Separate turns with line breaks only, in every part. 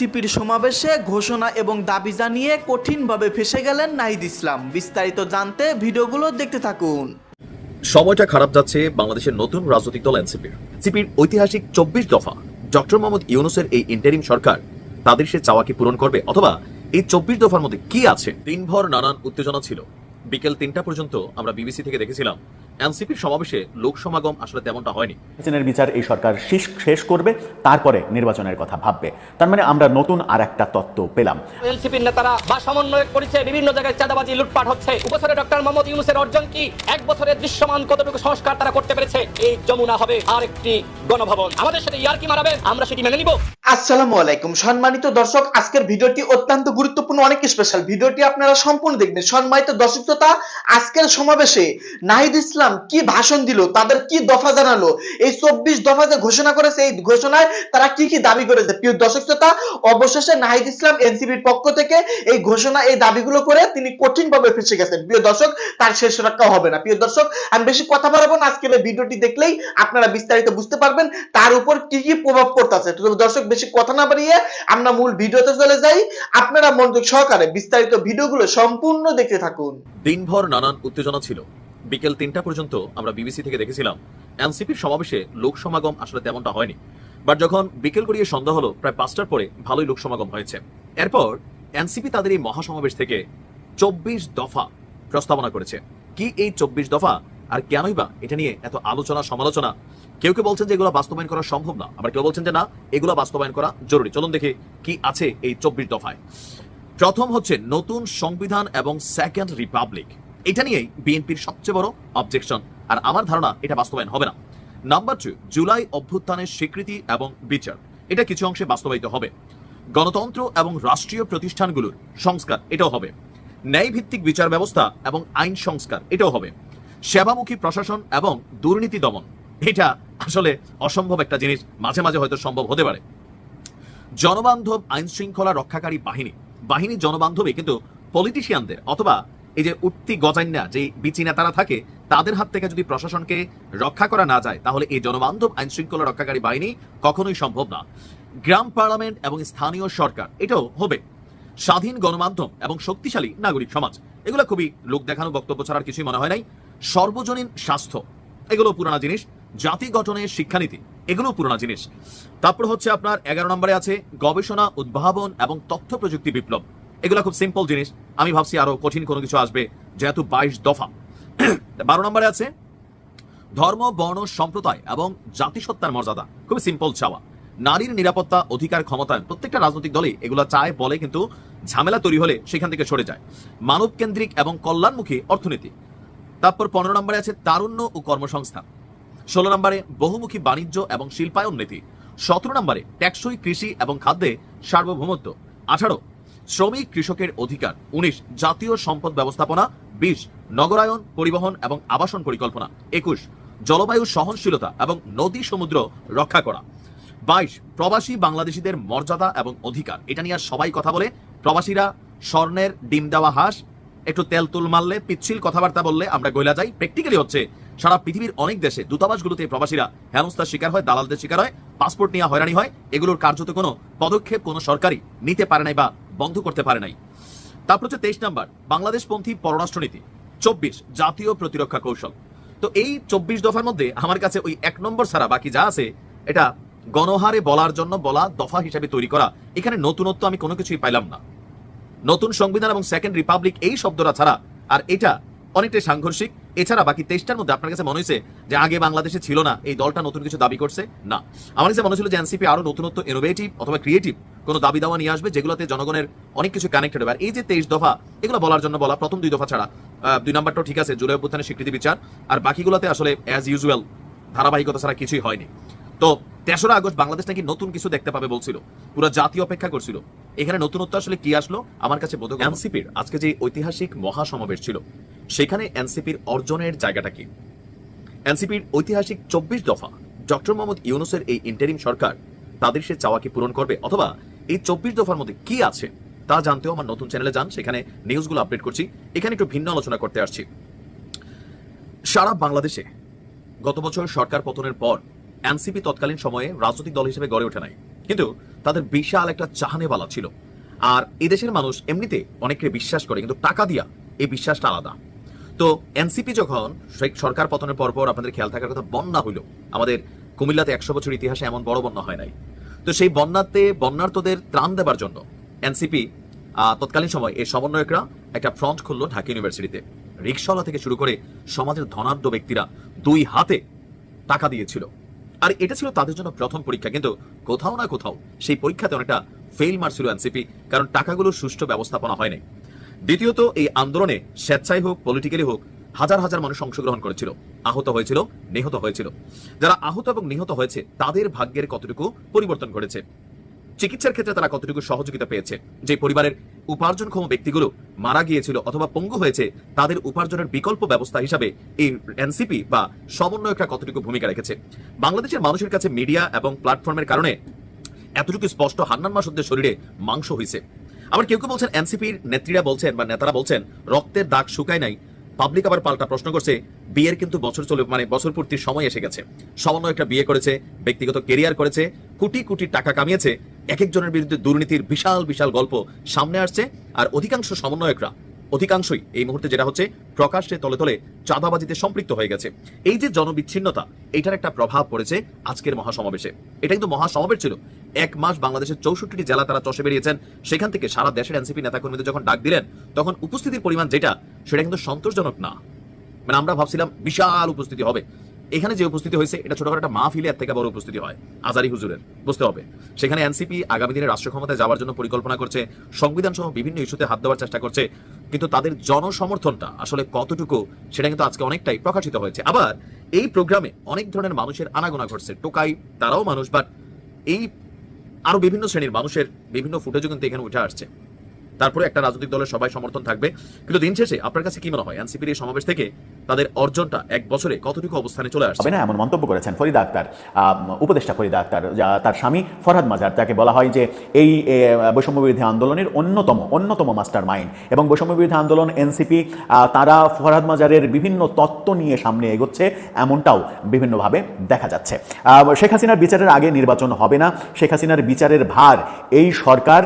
এনসিপির সমাবেশে ঘোষণা এবং দাবি জানিয়ে কঠিনভাবে ফেসে গেলেন নাহিদ ইসলাম। বিস্তারিত জানতে ভিডিওগুলো দেখতে থাকুন।
সময়টা খারাপ যাচ্ছে বাংলাদেশের নতুন রাজনৈতিক দল এনসিপির। সিপির ঐতিহাসিক চব্বিশ দফা, ডক্টর মোহাম্মদ ইউনুসের এই ইন্টারিম সরকার, তাদের সে চাওয়া কি পূরণ করবে? অথবা এই চব্বিশ দফার মধ্যে কি আছে? দিনভর নানান উত্তেজনা ছিল। বিকেল তিনটা পর্যন্ত আমরা বিবিসি থেকে দেখেছিলাম এনসিপির সমাবেশে লোক সমাগম আসলে তেমনটা হয়নি।
নির্বাচনের বিচার এই সরকার শেষ শেষ করবে তারপরে নির্বাচনের কথা ভাববে। তার মানে আমরা নতুন আর একটা তত্ত্ব পেলাম।
এনসিপির নেতারা বা সমন্বয় করেছে বিভিন্ন জায়গায় চাঁদাবাজি লুটপাট হচ্ছে। উপসরে ডক্টর মোহাম্মদ ইউনুসের অর্জন কি? এক বছরের দৃশ্যমান কতটুকু সংস্কার তারা করতে পেরেছে? এই যমুনা হবে আরেকটি গণভবন। আমাদের সাথে ইয়ার কি মারাবেন? আমরা সেটি মেনে নিব।
আসসালামু আলাইকুম। সম্মানিত দর্শক আজকের ভিডিওটি অত্যন্ত গুরুত্বপূর্ণ অনেক স্পেশাল ভিডিওটি আপনারা সম্পূর্ণ দেখবেন। সম্মানিত দর্শক শ্রোতা আজকের সমাবেশে নাহিদ ইসলাম কি ভাষণ দিল, তাদের কি দফা জানালো? এই চব্বিশ দফা যে ঘোষণা করেছে, এই ঘোষণায় তারা কি কি দাবি করেছে? প্রিয় দর্শক শ্রোতা, অবশেষে নাহিদ ইসলাম এনসিপির পক্ষ থেকে এই ঘোষণা, এই দাবিগুলো করে তিনি কঠিনভাবে ফেসে গেছেন। প্রিয় দর্শক, তার শেষ রক্ষা হবে না। প্রিয় দর্শক, আমি বেশি কথা বাড়াবো না। আজকের ভিডিওটি দেখলেই আপনারা বিস্তারিত বুঝতে পারবেন তার উপর কি কি প্রভাব পড়তেছে। তো দর্শক, বেশি কথা না বাড়িয়ে আমরা মূল ভিডিওতে চলে যাই। আপনারা মনোযোগ সহকারে বিস্তারিত ভিডিওগুলো সম্পূর্ণ দেখতে থাকুন।
দিনভর নানান উত্তেজনা ছিল। বিকেল তিনটা পর্যন্ত আমরা বিবিসি থেকে দেখেছিলাম। এনসিপির সমাবেশে লোক সমাগম আসলে তেমনটা হয়নি। বাট যখন বিকেল গড়িয়ে সন্ধ্যা হলো, প্রায় পাঁচটার পরে ভালোই লোক সমাগম হয়েছে। এরপর এনসিপি তাদের এই মহাসমাবেশ থেকে চব্বিশ দফা প্রস্তাবনা করেছে। কি এই চব্বিশ দফা? আর কেনই বা? এটা নিয়ে এত আলোচনা, সমালোচনা। কেউ কেউ বলছেন যে এগুলো বাস্তবায়ন করা সম্ভব না। আবার কেউ বলছেন যে না, এগুলো বাস্তবায়ন করা জরুরি। চলুন দেখি কি আছে এই চব্বিশ দফায়। প্রথম হচ্ছে নতুন সংবিধান এবং সেকেন্ড রিপাবলিক এটা নিয়েই বিএনপির সবচেয়ে বড় অবজেকশন আর আমার ধারণা এটা বাস্তবায়ন হবে না। নাম্বার টু জুলাই অভ্যুত্থানের স্বীকৃতি এবং বিচার। এটা কিছু অংশে বাস্তবায়িত হবে। গণতন্ত্র এবং রাষ্ট্রীয় প্রতিষ্ঠানগুলোর সংস্কার, এটাও হবে। ন্যায় ভিত্তিক বিচার ব্যবস্থা এবং আইন সংস্কার, এটাও হবে। সেবামুখী প্রশাসন এবং দুর্নীতি দমন, এটা আসলে অসম্ভব একটা জিনিস, মাঝে মাঝে হয়তো সম্ভব হতে পারে। জনবান্ধব আইন শৃঙ্খলা রক্ষাকারী বাহিনী বাহিনী জনবান্ধবই কিন্তু পলিটিশিয়ানদের অথবা এই যে উঠতি গজাইন্যা যে বিচি নেতারা থাকে, তাদের হাত থেকে যদি প্রশাসনকে রক্ষা করা না যায়, তাহলে এই জনবান্ধব আইন শৃঙ্খলা রক্ষাকারী বাহিনী কখনোই সম্ভব না। গ্রাম পার্লামেন্ট এবং স্থানীয় সরকার, এটাও হবে। স্বাধীন গণমাধ্যম এবং শক্তিশালী নাগরিক সমাজ, এগুলো খুবই লোক দেখানো বক্তব্য ছাড়ার কিছুই মনে হয় নাই। সর্বজনীন স্বাস্থ্য, এগুলো পুরানা জিনিস। জাতি গঠনের শিক্ষানীতি এগুলো পুরানা জিনিস। তারপর হচ্ছে আপনার এগারো নম্বরে আছে গবেষণা, উদ্ভাবন এবং তথ্য প্রযুক্তি বিপ্লব। এগুলো খুব সিম্পল জিনিস। আমি ভাবছি আরও কঠিন কোনো কিছু আসবে, যেহেতু বাইশ দফা। বারো নম্বরে আছে, ধর্ম, বর্ণ, সম্প্রদায় এবং জাতিসত্তার মর্যাদা। খুবই সিম্পল চাওয়া। নারীর নিরাপত্তা, অধিকার, ক্ষমতায়ন, প্রত্যেকটা রাজনৈতিক দলই এগুলো চায়, বলে কিন্তু ঝামেলা তৈরি হলে সেখান থেকে সরে যায়। মানব কেন্দ্রিক এবং কল্যাণমুখী অর্থনীতি। তারপর পনেরো নম্বরে আছে, তারুণ্য ও কর্মসংস্থান। ষোলো নম্বরে, বহুমুখী বাণিজ্য এবং শিল্পায়ন নীতি। সতেরো নম্বরে, টেকসই কৃষি এবং খাদ্যে সার্বভৌমত্ব। আঠারো শ্রমিক কৃষকের অধিকার। উনিশ, জাতীয় সম্পদ ব্যবস্থাপনা। বিশ, নগরায়ন, পরিবহন এবং আবাসন পরিকল্পনা। একুশ, জলবায়ু সহনশীলতা এবং নদী সমুদ্র রক্ষা করা। বাইশ, প্রবাসী বাংলাদেশিদের মর্যাদা এবং অধিকার। এটা নিয়ে সবাই কথা বলে। প্রবাসীরা স্বর্ণের ডিম দেওয়া হাঁস, একটু তেল তুল মারলে, পিচ্ছিল কথাবার্তা বললে আমরা গইলা যাই। প্র্যাকটিক্যালি হচ্ছে, সারা পৃথিবীর অনেক দেশে দূতাবাসগুলোতে প্রবাসীরা হেনস্থার শিকার হয়, দালালদের শিকার হয় পাসপোর্ট নিয়ে হয়রানি হয়। এগুলোর কার্যত কোনো পদক্ষেপ কোনো সরকারই নিতে পারে নাই বা বন্ধ করতে পারে নাই। তারপর হচ্ছে তেইশ নাম্বার, বাংলাদেশপন্থী পররাষ্ট্রনীতি, চব্বিশ জাতীয় প্রতিরক্ষা কৌশল। তো এই চব্বিশ দফার মধ্যে আমার কাছে ওই এক নম্বর ছাড়া বাকি যা আছে, এটা গণহারে বলার জন্য বলা দফা হিসাবে তৈরি করা। এখানে নতুনত্ব আমি কোনো কিছুই পাইলাম না। নতুন সংবিধান এবং সেকেন্ড রিপাবলিক এই শব্দটা ছাড়া আর এটা অনেকটাই সাংঘর্ষিক। এছাড়া বাকি তেইশটার মধ্যে আপনার কাছে মনে হয়েছে যে আগে বাংলাদেশে ছিল না, এই দলটা নতুন কিছু দাবি করছে? না। আমার কাছে মনে হচ্ছিল যে এনসিপি আরও নতুনত্ব ইনোভেটিভ অথবা ক্রিয়েটিভ কোনো দাবি দাওয়া নিয়ে আসবে যেগুলোতে জনগণের অনেক কিছু কানেক্টেড হবে। আর এই যে তেইশ দফা, এগুলো বলার জন্য বলা, প্রথম দুই দফা ছাড়া। দুই নাম্বারটাও ঠিক আছে, জুলাই অভ্যুত্থানের স্বীকৃতি বিচার। আর বাকিগুলোতে আসলে অ্যাজ ইউজুয়াল ধারাবাহিকতা ছাড়া কিছুই হয়নি। তো তেসরা আগস্ট বাংলাদেশ নাকি নতুন কিছু দেখতে পাবে বলছিল। পুরো জাতি অপেক্ষা করছিল। এখানে নতুনত্ব আসলে কি আসলো? আমার কাছে বোধ এনসিপির আজকে যে ঐতিহাসিক মহাসমাবেশ ছিল সেখানে এনসিপির অর্জনের জায়গাটা কি? এনসিপির ঐতিহাসিক চব্বিশ দফা ডক্টর মোহাম্মদ ইউনুসের এই ইন্টারিম সরকার, তাদের সে চাওয়া কি পূরণ করবে? অথবা এই চব্বিশ দফার মধ্যে কি আছে, তা জানতেও আমার নতুন চ্যানেলে যান, সেখানে নিউজগুলো আপডেট করছি। এখানে একটু ভিন্ন আলোচনা করতে আসছি। সারা বাংলাদেশে গত বছর সরকার পতনের পর এনসিপি তৎকালীন সময়ে রাজনৈতিক দল হিসেবে গড়ে ওঠে নাই। কিন্তু তাদের বিশাল একটা চাহানেওয়ালা ছিল। আর এদেশের মানুষ এমনিতে অনেকে বিশ্বাস করে, কিন্তু টাকা দিয়া এই বিশ্বাসটা আলাদা। তো এনসিপি যখন শেখ সরকার পতনের পরপর আপনাদের খেয়াল থাকার কথা বন্যা হইল। আমাদের কুমিল্লাতে একশো বছর ইতিহাসে এমন বড় বন্যা হয় নাই। তো সেই বন্যাতে বন্যার্তদের ত্রাণ দেবার জন্য এনসিপি তৎকালীন সময় এই সমন্বয়করা একটা ফ্রন্ট খুললো ঢাকা ইউনিভার্সিটিতে। রিক্সাওয়ালা থেকে শুরু করে সমাজের ধনাঢ্য ব্যক্তিরা দুই হাতে টাকা দিয়েছিল। আর এটা ছিল তাদের জন্য প্রথম পরীক্ষা, কিন্তু কোথাও না কোথাও সেই পরীক্ষাতে অনেকটা ফেল মারছিল এনসিপি, কারণ টাকাগুলো সুষ্ঠু ব্যবস্থাপনা হয়নি দ্বিতীয়ত, এই আন্দোলনে স্বেচ্ছায় হোক পলিটিক্যালি হোক, হাজার হাজার মানুষ অংশগ্রহণ করেছিল, আহত হয়েছিল, নিহত হয়েছিল। যারা আহত এবং নিহত হয়েছে, তাদের ভাগ্যের কতটুকু পরিবর্তন ঘটেছে? চিকিৎসার ক্ষেত্রে তারা কতটুকু সহযোগিতা পেয়েছে? যে পরিবারের উপার্জনক্ষম ব্যক্তিগুলো মারা গিয়েছিল অথবা পঙ্গু হয়েছে, তাদের উপার্জনের বিকল্প ব্যবস্থা হিসাবে এই এনসিপি বা সমন্বয়করা কতটুকু ভূমিকা রেখেছে? বাংলাদেশের মানুষের কাছে মিডিয়া এবং প্ল্যাটফর্মের কারণে এতটুকু স্পষ্ট হান্নান মাসুদের শরীরে মাংস হয়েছে আবার কেউ কেউ বলছেন, এনসিপির নেত্রীরা বলছেন বা নেতারা বলছেন, রক্তের দাগ শুকায় নাই। পাবলিক আবার পাল্টা প্রশ্ন করছে, বিয়ের কিন্তু বছর চলে মানে বছর পূর্তির সময় এসে গেছে। সমন্বয় একটা বিয়ে করেছে, ব্যক্তিগত কেরিয়ার করেছে, কোটি কোটি টাকা কামিয়েছে, এক একজনের বিরুদ্ধে দুর্নীতির বিশাল বিশাল গল্প সামনে আসছে, আর অধিকাংশ সমন্বয়করা অধিকাংশই এই মুহূর্তে যেটা হচ্ছে প্রকাশ্যে তলে তলে চাঁদাবাজিতে সম্পৃক্ত হয়ে গেছে। এই যে জনবিচ্ছিন্নতা, এটার একটা প্রভাব পড়েছে আজকের মহাসমাবেশে। এটা কিন্তু মহাসমাবেশ ছিল। এক মাস বাংলাদেশের চৌষট্টি জেলা তারা চষে বেরিয়েছেন। সেখান থেকে সারা দেশের এনসিপি নেতাকর্মীদের যখন ডাক দিলেন, তখন উপস্থিতির পরিমাণ যেটা, সেটা কিন্তু সন্তোষজনক না। মানে আমরা ভাবছিলাম বিশাল উপস্থিতি হবে। এখানে যে উপস্থিতি হয়েছে, এটা ছোটখাটো একটা মাহফিলে এর থেকে বড় উপস্থিতি হয়। আজারি হুজুরের, বুঝতে হবে। সেখানে এনসিপি আগামী দিনে রাষ্ট্র ক্ষমতায় যাওয়ার জন্য পরিকল্পনা করছে সংবিধান সহ বিভিন্ন ইস্যুতে হাত দেওয়ার চেষ্টা করছে। কিন্তু তাদের জনসমর্থনটা আসলে কতটুকু সেটা কিন্তু আজকে অনেকটাই প্রকাশিত হয়েছে। আবার এই প্রোগ্রামে অনেক ধরনের মানুষের আনাগোনা ঘটছে। টোকাই তারাও মানুষ বাট এই আরও বিভিন্ন শ্রেণির মানুষের বিভিন্ন ফুটেজও কিন্তু এখানে উঠে আসছে। তারপরে একটা রাজনৈতিক দলের সবাই সমর্থন থাকবে। কিন্তু দিন শেষে আপনার কাছে কি মনে হয়? এনসিপির এই সমাবেশ থেকে তাদের অর্জনটা এক বছরে কতটুকু অবস্থানে চলে আসছে?
হবে না এমন মন্তব্য করেছেন ফরিদা আক্তার উপদেষ্টা ফরিদা আক্তার তার স্বামী ফরহাদ মাজার যাকে বলা হয় যে এই এ, বৈষম্য বিরোধী আন্দোলনের অন্যতম অন্যতম মাস্টার মাইন্ড এবং বৈষম্য বিরোধী আন্দোলন এনসিপি তারা ফরহাদ মাজারের বিভিন্ন তত্ত্ব নিয়ে সামনে এগোচ্ছে এমনটাও বিভিন্নভাবে দেখা যাচ্ছে। শেখ হাসিনার বিচারের আগে নির্বাচন হবে না। শেখ হাসিনার বিচারের ভার এই সরকার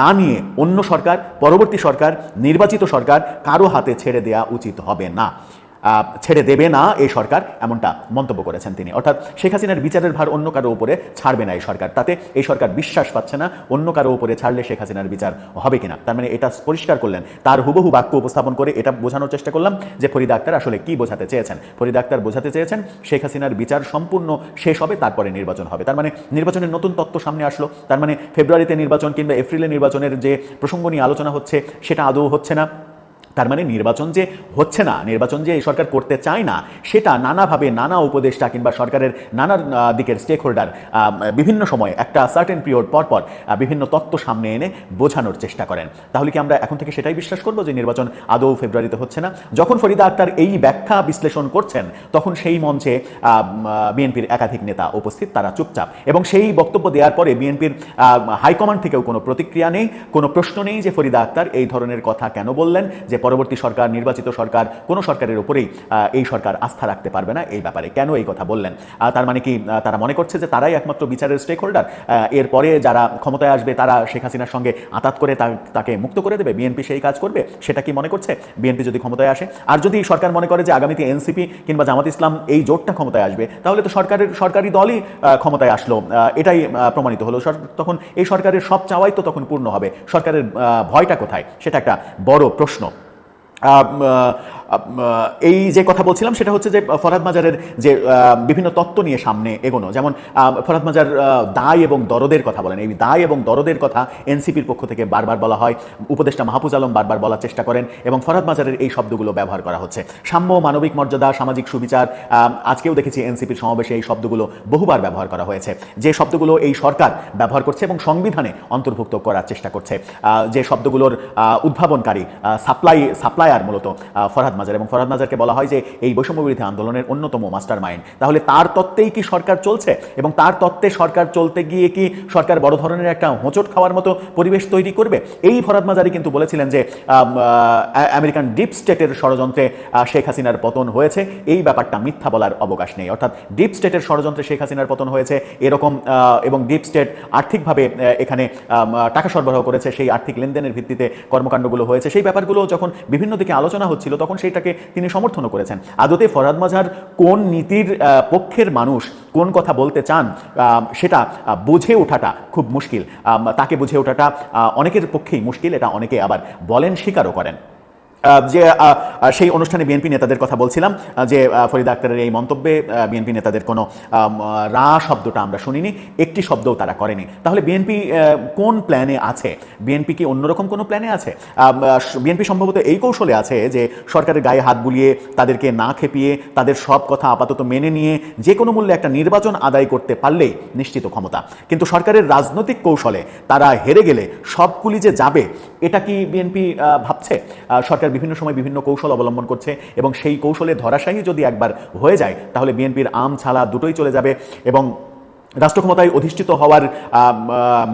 না নিয়ে অন্য সরকার পরবর্তী সরকার নির্বাচিত সরকার কারও হাতে ছেড়ে দেওয়া উচিত হবে না। ছেড়ে দেবে না এই সরকার, এমনটা মন্তব্য করেছেন তিনি। অর্থাৎ শেখ হাসিনার বিচারের ভার অন্য কারও উপরে ছাড়বে না এই সরকার। তাতে এই সরকার বিশ্বাস পাচ্ছে না, অন্য কারও উপরে ছাড়লে শেখ হাসিনার বিচার হবে কিনা। তার মানে এটা পরিষ্কার করলেন। তার হুবহু বাক্য উপস্থাপন করে এটা বোঝানোর চেষ্টা করলাম যে ফরিদা আক্তার আসলে কি বোঝাতে চেয়েছেন। ফরিদা আক্তার বোঝাতে চেয়েছেন শেখ হাসিনার বিচার সম্পূর্ণ শেষ হবে, তারপরে নির্বাচন হবে। তার মানে নির্বাচনের নতুন তত্ত্ব সামনে আসলো। তার মানে ফেব্রুয়ারিতে নির্বাচন কিংবা এপ্রিলে নির্বাচনের যে প্রসঙ্গ নিয়ে আলোচনা হচ্ছে, সেটা আদৌ হচ্ছে না। তার মানে নির্বাচন যে হচ্ছে না, নির্বাচন যে এই সরকার করতে চায় না, সেটা নানাভাবে নানা উপদেষ্টা কিংবা সরকারের নানা দিকের স্টেক হোল্ডার বিভিন্ন সময় একটা সার্টেন পিরিয়ড পর পর বিভিন্ন তত্ত্ব সামনে এনে বোঝানোর চেষ্টা করেন। তাহলে কি আমরা এখন থেকে সেটাই বিশ্বাস করব যে নির্বাচন আদৌ ফেব্রুয়ারিতে হচ্ছে না? যখন ফরিদা আক্তার এই ব্যাখ্যা বিশ্লেষণ করছেন, তখন সেই মঞ্চে বিএনপির একাধিক নেতা উপস্থিত, তারা চুপচাপ। এবং সেই বক্তব্য দেওয়ার পরে বিএনপির হাইকমান্ড থেকেও কোনো প্রতিক্রিয়া নেই, কোনো প্রশ্ন নেই যে ফরিদা আক্তার এই ধরনের কথা কেন বললেন, যে পরবর্তী সরকার নির্বাচিত সরকার কোনো সরকারের উপরেই আহ, এই সরকার আস্থা রাখতে পারবে না এই ব্যাপারে। কেন এই কথা বললেন? তার মানে কি তারা মনে করছে যে তারাই একমাত্র বিচারের স্টেক হোল্ডার এরপরে যারা ক্ষমতায় আসবে তারা শেখ হাসিনার সঙ্গে আতাত করে তাকে মুক্ত করে দেবে? বিএনপি সেই কাজ করবে? সেটা কি মনে করছে? বিএনপি যদি ক্ষমতায় আসে? আর যদি সরকার মনে করে যে আগামীতে এনসিপি কিংবা জামাত ইসলাম এই জোটটা ক্ষমতায় আসবে তাহলে তো সরকারের সরকারি দলই ক্ষমতায় আসলো। এটাই প্রমাণিত হলো। তখন এই সরকারের সব চাওয়াই তো তখন পূর্ণ হবে। সরকারের ভয়টা কোথায়? সেটা একটা বড় প্রশ্ন। आ, এই যে কথা বলছিলাম সেটা হচ্ছে যে ফরহাদ মাজারের যে বিভিন্ন তত্ত্ব নিয়ে সামনে এগোনো। যেমন আহ, ফরহাদ মাজার দায় এবং দরদের কথা বলেন। এই দায় এবং দরদের কথা এনসিপির পক্ষ থেকে বারবার বলা হয়। উপদেষ্টা মাহফুজ আলম বারবার বলার চেষ্টা করেন এবং ফরহাদ মাজারের এই শব্দগুলো ব্যবহার করা হচ্ছে। সাম্য মানবিক মর্যাদা সামাজিক সুবিচার আজকেও দেখেছি এনসিপির সমাবেশে এই শব্দগুলো বহুবার ব্যবহার করা হয়েছে। যে শব্দগুলো এই সরকার ব্যবহার করছে এবং সংবিধানে অন্তর্ভুক্ত করার চেষ্টা করছে যে শব্দগুলোর উদ্ভাবনকারী সাপ্লাই সাপ্লায়ার মূলত ফরহাদ মাজার এবং ফরহাদ মাজারকে বলা হয় যে, এই বৈষম্য বিরোধী আন্দোলনের অন্যতম মাস্টার মাইন্ড তাহলে তার তত্ত্বেই কি সরকার চলছে? এবং তার তত্ত্বে সরকার চলতে গিয়ে কি সরকার বড় ধরনের একটা হোঁচট খাওয়ার মতো পরিবেশ তৈরি করবে? এই ফরহাদ মাজারি কিন্তু বলেছিলেন যে আমেরিকান ডিপ স্টেটের ষড়যন্ত্রে শেখ হাসিনার পতন হয়েছে। এই ব্যাপারটা মিথ্যা বলার অবকাশ নেই। অর্থাৎ ডিপ স্টেটের ষড়যন্ত্রে শেখ হাসিনার পতন হয়েছে, এরকম এবং ডিপ স্টেট আর্থিকভাবে এখানে টাকা সরবরাহ করেছে, সেই আর্থিক লেনদেনের ভিত্তিতে কর্মকাণ্ডগুলো হয়েছে। সেই ব্যাপারগুলো যখন বিভিন্ন দিকে আলোচনা হচ্ছিল, তখন সেইটাকে তিনি সমর্থনও করেছেন। আদতে ফরহাদ মাঝার কোন নীতির পক্ষের মানুষ কোন কথা বলতে চান সেটা বুঝে ওঠাটা খুব মুশকিল। তাকে বুঝে ওঠাটা অনেকের পক্ষেই মুশকিল, এটা অনেকে আবার বলেন, স্বীকারও করেন। যে সেই অনুষ্ঠানে বিএনপি নেতাদের কথা বলছিলাম যে ফরিদ আক্তারের এই মন্তব্যে বিএনপি নেতাদের কোনো রা শব্দটা আমরা শুনিনি একটি শব্দও তারা করেনি। তাহলে বিএনপি কোন প্ল্যানে আছে? বিএনপি কি অন্যরকম কোনো প্ল্যানে আছে? বিএনপি সম্ভবত এই কৌশলে আছে যে সরকারের গায়ে হাত বুলিয়ে তাদেরকে না খেপিয়ে তাদের সব কথা আপাতত মেনে নিয়ে যে কোনো মূল্যে একটা নির্বাচন আদায় করতে পারলেই নিশ্চিত ক্ষমতা। কিন্তু সরকারের রাজনৈতিক কৌশলে তারা হেরে গেলে সবগুলি যে যাবে এটা কি বিএনপি ভাবছে? আহ, সরকার বিভিন্ন সময় বিভিন্ন কৌশল অবলম্বন করছে এবং সেই কৌশলে ধরাশায়ী যদি একবার হয়ে যায়, তাহলে বিএনপির আম ছালা দুটোই চলে যাবে এবং রাষ্ট্র ক্ষমতায় অধিষ্ঠিত হওয়ার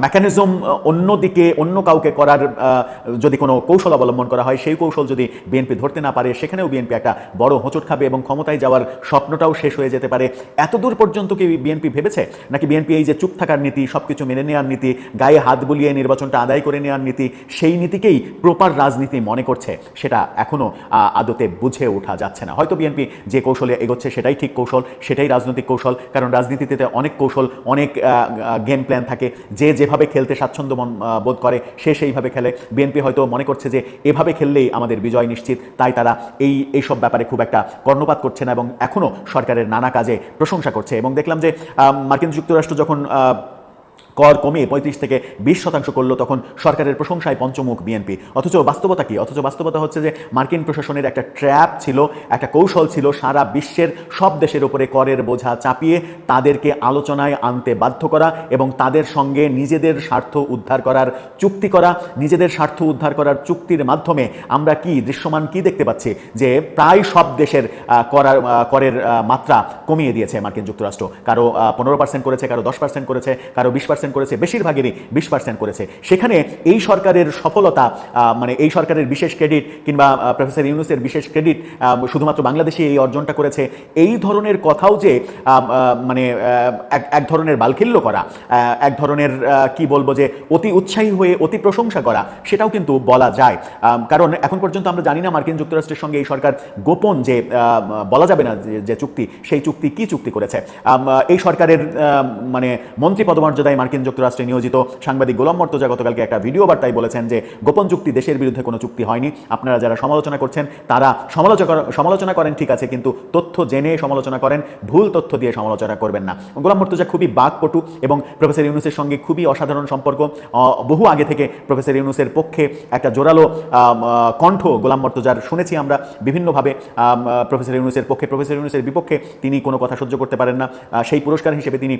মেকানিজম অন্যদিকে অন্য কাউকে করার যদি কোনো কৌশল অবলম্বন করা হয়, সেই কৌশল যদি বিএনপি ধরতে না পারে, সেখানেও বিএনপি একটা বড় হোঁচট খাবে এবং ক্ষমতায় যাওয়ার স্বপ্নটাও শেষ হয়ে যেতে পারে। এতদূর পর্যন্ত কি বিএনপি ভেবেছে? নাকি বিএনপি এই যে চুপ থাকার নীতি সব কিছু মেনে নেওয়ার নীতি, গায়ে হাত বুলিয়ে নির্বাচনটা আদায় করে নেওয়ার নীতি, সেই নীতিকেই প্রপার রাজনীতি মনে করছে, সেটা এখনও আদতে বুঝে ওঠা যাচ্ছে না। হয়তো বিএনপি যে কৌশলে এগোচ্ছে, সেটাই ঠিক কৌশল, সেটাই রাজনৈতিক কৌশল, কারণ রাজনীতিতে অনেক কৌশল অনেক গেম প্ল্যান থাকে। যে যেভাবে খেলতে স্বাচ্ছন্দ্য বোধ করে, সে সেইভাবে খেলে। বিএনপি হয়তো মনে করছে যে, এভাবে খেললেই আমাদের বিজয় নিশ্চিত। তাই তারা এই, এইসব ব্যাপারে খুব একটা কর্ণপাত করছে না এবং এখনও সরকারের নানা কাজে প্রশংসা করছে। এবং দেখলাম যে মার্কিন যুক্তরাষ্ট্র যখন কর কমিয়ে পঁয়ত্রিশ থেকে বিশ শতাংশ করল তখন সরকারের প্রশংসায় পঞ্চমুখ বিএনপি। অথচ বাস্তবতা কি? অথচ বাস্তবতা হচ্ছে যে মার্কিন প্রশাসনের একটা ট্র্যাপ ছিল, একটা কৌশল ছিল সারা বিশ্বের সব দেশের উপরে করের বোঝা চাপিয়ে তাদেরকে আলোচনায় আনতে বাধ্য করা এবং তাদের সঙ্গে নিজেদের স্বার্থ উদ্ধার করার চুক্তি করা, নিজেদের স্বার্থ উদ্ধার করার চুক্তির মাধ্যমে আমরা কি দৃশ্যমান কি দেখতে পাচ্ছি? যে প্রায় সব দেশের করার করের মাত্রা কমিয়ে দিয়েছে মার্কিন যুক্তরাষ্ট্র। কারও পনেরো পার্সেন্ট করেছে, কারও দশ পার্সেন্ট করেছে, কারও বিশ পার্সেন্ট করেছে, বেশিরভাগেরই বিশ পার্সেন্ট করেছে। সেখানে এই সরকারের সফলতা মানে এই সরকারের বিশেষ ক্রেডিট কিংবা প্রফেসর ইউনুসের বিশেষ ক্রেডিট শুধুমাত্র বাংলাদেশে এই অর্জনটা করেছে, এই ধরনের কথাও যে মানে এক ধরনের বালখিল্য করা এক ধরনের কি বলব যে, অতি উৎসাহী হয়ে অতি প্রশংসা করা, সেটাও কিন্তু বলা যায়। কারণ এখন পর্যন্ত আমরা জানি না মার্কিন যুক্তরাষ্ট্রের সঙ্গে এই সরকার গোপন যে বলা যাবে না যে- চুক্তি, সেই চুক্তি কি চুক্তি করেছে। এই সরকারের মানে মন্ত্রী পদমর্যাদায় মার্কিন যুক্তরাষ্ট্রে নিয়োজিত সাংবাদিক গোলাম মর্তজা গতকালকে একটা ভিডিও বার্তায় বলেছেন যে গোপন চুক্তি দেশের বিরুদ্ধে কোনো চুক্তি হয়নি। আপনারা যারা সমালোচনা করছেন, তারা সমালোচনা সমালোচনা করেন, ঠিক আছে, কিন্তু তথ্য জেনে সমালোচনা করেন, ভুল তথ্য দিয়ে সমালোচনা করবেন না। গোলাম মর্তজা খুবই বাকপটু এবং প্রফেসর ইউনুসের সঙ্গে খুবই অসাধারণ সম্পর্ক। বহু আগে থেকে প্রফেসর ইউনুসের পক্ষে একটা জোরালো কণ্ঠ গোলাম মর্তজার শুনেছি আমরা। বিভিন্নভাবে প্রফেসর ইউনুসের পক্ষে, প্রফেসর ইউনুসের বিপক্ষে তিনি কোনো কথা সহ্য করতে পারেন না। সেই পুরস্কার হিসেবে তিনি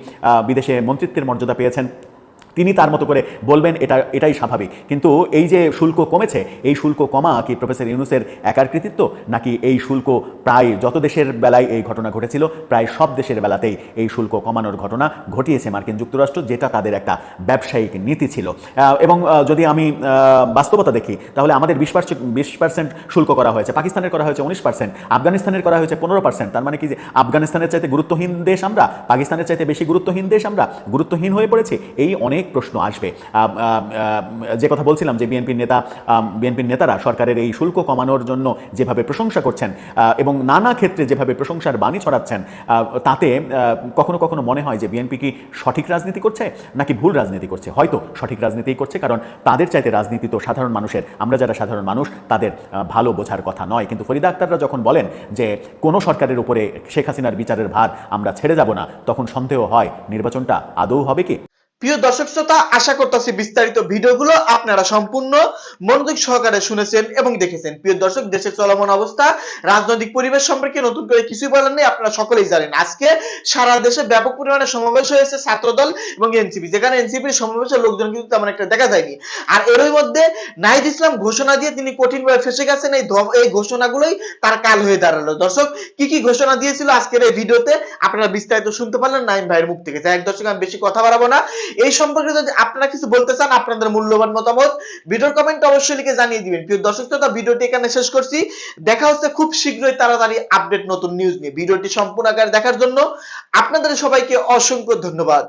বিদেশে মন্ত্রিত্বের মর্যাদা পেয়েছেন। and তিনি তার মতো করে বলবেন, এটা, এটাই স্বাভাবিক। কিন্তু এই যে শুল্ক কমেছে, এই শুল্ক কমা কি প্রফেসর ইউনুসের একার কৃতিত্ব? নাকি এই শুল্ক প্রায় যত দেশের বেলায় এই ঘটনা ঘটেছিল, প্রায় সব দেশের বেলাতেই এই শুল্ক কমানোর ঘটনা ঘটিয়েছে মার্কিন যুক্তরাষ্ট্র, যেটা তাদের একটা ব্যবসায়িক নীতি ছিল। এবং যদি আমি বাস্তবতা দেখি, তাহলে আমাদের বিশ পার্সেন্ট বিশ পার্সেন্ট শুল্ক করা হয়েছে। পাকিস্তানের করা হয়েছে উনিশ পার্সেন্ট, আফগানিস্তানের করা হয়েছে পনেরো পার্সেন্ট। তার মানে কি যে আফগানিস্তানের চাইতে গুরুত্বহীন দেশ আমরা, পাকিস্তানের চাইতে বেশি গুরুত্বহীন দেশ আমরা, গুরুত্বহীন হয়ে পড়েছি। এই অনেক প্রশ্ন আসবে। যে কথা বলছিলাম যে বিএনপির নেতা বিএনপির নেতারা সরকারের এই শুল্ক কমানোর জন্য যেভাবে প্রশংসা করছেন এবং নানা ক্ষেত্রে যেভাবে প্রশংসার বাণী ছড়াচ্ছেন তাতে কখনো কখনো মনে হয় যে বিএনপি কি সঠিক রাজনীতি করছে নাকি ভুল রাজনীতি করছে। হয়তো সঠিক রাজনীতি করছে, কারণ তাদের চাইতে রাজনীতি তো সাধারণ মানুষের। আমরা যারা সাধারণ মানুষ, তাদের ভালো বোঝার কথা নয়। কিন্তু ফরিদা আক্তাররা যখন বলেন যে কোনো সরকারের উপরে শেখ হাসিনার বিচারের ভার আমরা ছেড়ে যাব না, তখন সন্দেহ হয়, নির্বাচনটা আদৌ হবে কি?
প্রিয় দর্শক শ্রোতা, আশা করতেছি বিস্তারিত ভিডিওগুলো আপনারা সম্পূর্ণ মনোযোগ সহকারে শুনেছেন এবং দেখেছেন। প্রিয় দর্শক, দেশের চলমান অবস্থা, রাজনৈতিক পরিবেশ সম্পর্কে নতুন করে কিছুই বলার নেই, আপনারা সকলেই জানেন। আজকে সারা দেশে ব্যাপক পরিমাণে সমাবেশ হয়েছে ছাত্রদল এবং এনসিপি, যেখানে এনসিপির সমাবেশে লোকজন কিন্তু তেমন একটা দেখা যায়নি। আর এরই মধ্যে নাহিদ ইসলাম ঘোষণা দিয়ে তিনি কঠিনভাবে ফেসে গেছেন, এই এই ঘোষণাগুলোই তার কাল হয়ে দাঁড়াল। দর্শক, কি কি ঘোষণা দিয়েছিল আজকের এই ভিডিওতে, আপনারা বিস্তারিত শুনতে পারলেন নাইম ভাইয়ের মুখ থেকে। হোক, দর্শক, আমি বেশি কথা বাড়াবো না। এই সম্পর্কে যদি আপনারা কিছু বলতে চান, আপনাদের মূল্যবান মতামত, ভিডিওর কমেন্ট অবশ্যই লিখে জানিয়ে দিবেন। প্রিয় দর্শক শ্রোতা, ভিডিওটি এখানে শেষ করছি। দেখা হচ্ছে খুব শীঘ্রই তাড়াতাড়ি আপডেট নতুন নিউজ নিয়ে। ভিডিওটি সম্পূর্ণ আকারে দেখার জন্য আপনাদের সবাইকে অসংখ্য ধন্যবাদ।